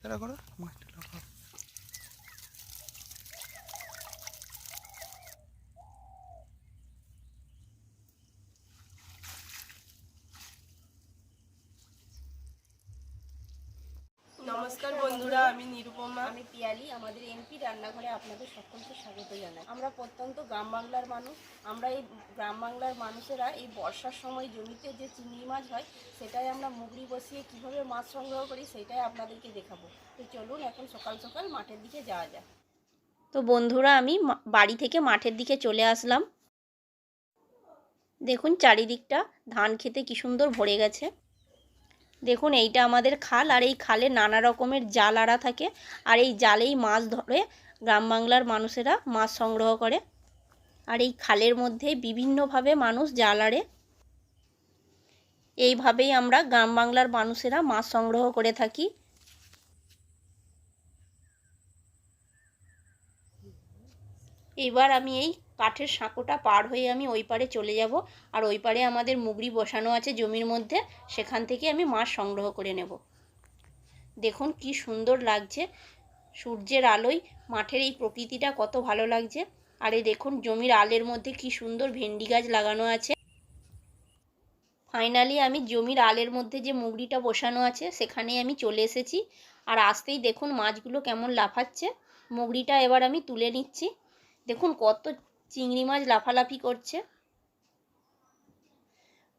¿Te lo acordás? Muéstralo, নমস্কার বন্ধুরা আমি নিরুপমা। আমি পিয়ালি আমাদের এমপি রান্নাঘরে আপনাদের সকলকে স্বাগত জানাই। আমরা প্রত্যন্ত গ্রাম বাংলার মানুষ। আমরা এই গ্রাম বাংলার মানুষেরা এই বর্ষার সময় জমিতে যে চিংড়ি মাছ হয় সেটাই আমরা মুগড়ি বসিয়ে কীভাবে মাছ সংগ্রহ করি সেটাই আপনাদেরকে দেখাবো। তো চলুন এখন সকাল সকাল মাঠের দিকে যাওয়া যাক। তো বন্ধুরা আমি মা- বাড়ি থেকে মাঠের দিকে চলে আসলাম। দেখুন চারিদিকটা ধান খেতে কি সুন্দর ভরে গেছে। দেখুন, এইটা আমাদের খাল আর এই খালে নানা রকমের জাল আড়া থাকে। আর এই জালেই মাছ ধরে গ্রাম বাংলার মানুষেরা মাছ সংগ্রহ করে। আর এই খালের মধ্যে বিভিন্নভাবে মানুষ জাল আড়ে। এইভাবেই আমরা গ্রাম বাংলার মানুষেরা মাছ সংগ্রহ করে থাকি। এবার আমি এই কাঠের সাঁকোটা পার হয়ে আমি ওই পারে চলে যাব। আর ওই পারে আমাদের মুগড়ি বসানো আছে জমির মধ্যে, সেখান থেকে আমি মাছ সংগ্রহ করে নেব। দেখুন কি সুন্দর লাগছে। সূর্যের আলোয় মাঠের এই প্রকৃতিটা কত ভালো লাগছে। আর এই দেখুন জমির আলের মধ্যে কি সুন্দর ভেন্ডি গাছ লাগানো আছে। ফাইনালি আমি জমির আলের মধ্যে যে মুগরিটা বসানো আছে সেখানেই আমি চলে এসেছি। আর আসতেই দেখুন মাছগুলো কেমন লাফাচ্ছে। মুগরিটা এবার আমি তুলে নিচ্ছি। দেখুন কত চিংড়ি মাছ লাফালাফি করছে।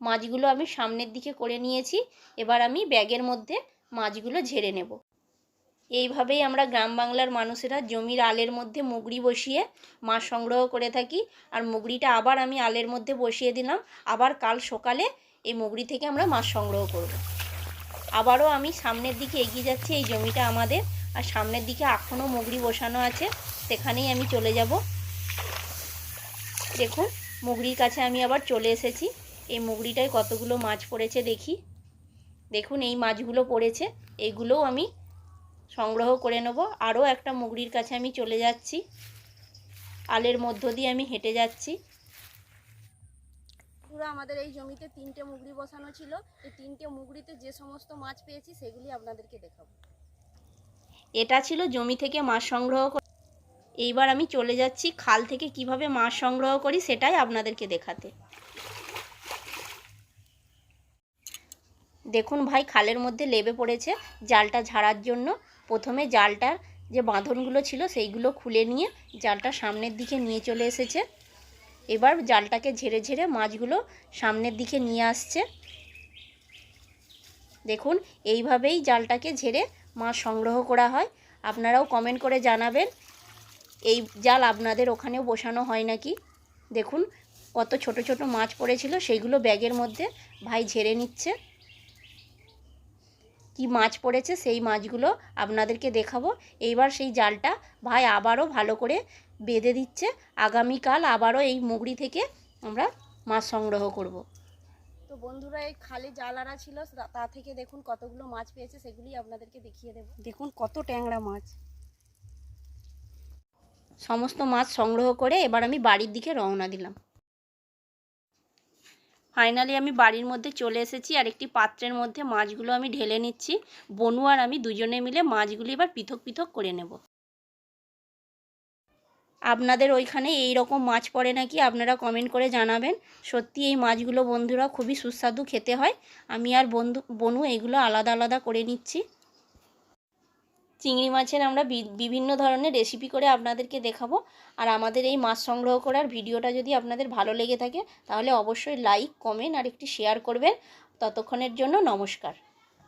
মাছগুলো আমি সামনের দিকে করে নিয়েছি, এবার আমি ব্যাগের মধ্যে মাছগুলো ঝেড়ে নেব। এইভাবেই আমরা গ্রাম বাংলার মানুষেরা জমির আলের মধ্যে মুগড়ি বসিয়ে মাছ সংগ্রহ করে থাকি, আর মুগরিটা আবার আমি আলের মধ্যে বসিয়ে দিলাম, আবার কাল সকালে এই মুগরি থেকে আমরা মাছ সংগ্রহ করব। আবারও আমি সামনের দিকে এগিয়ে যাচ্ছি, এই জমিটা আমাদের, আর সামনের দিকে এখনও মুগড়ি বসানো আছে, সেখানেই আমি চলে যাব। দেখুন মুগরির কাছে আমি আবার চলে এসেছি। এই মুগরিটায় কতগুলো মাছ পড়েছে দেখি। দেখুন এই মাছগুলো পড়েছে। এইগুলোও আমি সংগ্রহ করে নেব। আরও একটা মুগরির কাছে আমি চলে যাচ্ছি। আলের মধ্য দিয়ে আমি হেঁটে যাচ্ছি। পুরো আমাদের এই জমিতে তিনটে মুগরি বসানো ছিল। এই তিনটে মুগরিতে যে সমস্ত মাছ পেয়েছি সেগুলি আপনাদেরকে দেখাবো। এটা ছিল জমি থেকে মাছ সংগ্রহ এইবার আমি চলে যাচ্ছি খাল থেকে কীভাবে মাছ সংগ্রহ করি সেটাই আপনাদেরকে দেখাতে। দেখুন ভাই, খালের মধ্যে লেবে পড়েছে জালটা ঝাড়ার জন্য। প্রথমে জালটার যে বাঁধনগুলো ছিল সেইগুলো খুলে নিয়ে জালটা সামনের দিকে নিয়ে চলে এসেছে। এবার জালটাকে ঝেড়ে ঝেড়ে মাছগুলো সামনের দিকে নিয়ে আসছে। দেখুন, এইভাবেই জালটাকে ঝেড়ে মাছ সংগ্রহ করা হয়। আপনারাও কমেন্ট করে জানাবেন এই জাল আপনাদের ওখানেও বসানো হয় নাকি? দেখুন, কত ছোট ছোট মাছ পড়েছিল, সেইগুলো ব্যাগের মধ্যে ভাই ঝেড়ে নিচ্ছে। কি মাছ পড়েছে, সেই মাছগুলো আপনাদেরকে দেখাবো। এইবার সেই জালটা ভাই আবারও ভালো করে বেঁধে দিচ্ছে। আগামীকাল আবারও এই মুগড়ি থেকে আমরা মাছ সংগ্রহ করব। তো বন্ধুরা, এই খালে জালারা ছিল, তা- তা থেকে দেখুন কতগুলো মাছ পেয়েছে সেগুলি আপনাদেরকে দেখিয়ে দেবো। দেখুন কত ট্যাংরা মাছ। সমস্ত মাছ সংগ্রহ করে এবার আমি বাড়ির দিকে রওনা দিলাম। ফাইনালি আমি বাড়ির মধ্যে চলে এসেছি আর একটি পাত্রের মধ্যে মাছগুলো আমি ঢেলে নিচ্ছি। বনু আর আমি দুজনে মিলে মাছগুলি এবার পৃথক পৃথক করে নেব। আপনাদের ওইখানে এই রকম মাছ পড়ে নাকি আপনারা কমেন্ট করে জানাবেন। সত্যি এই মাছগুলো বন্ধুরা খুবই সুস্বাদু খেতে হয়। আমি আর বন্ধু, বনু এইগুলো আলাদা আলাদা করে নিচ্ছি। চিংড়ি মাছের আমরা বিভিন্ন ধরনের রেসিপি করে আপনাদেরকে দেখাবো। আর আমাদের এই মাছ সংগ্রহ করার ভিডিওটা যদি আপনাদের ভালো লেগে থাকে, তাহলে অবশ্যই লাইক কমেন্ট আর একটি শেয়ার করবেন। ততক্ষণের জন্য নমস্কার।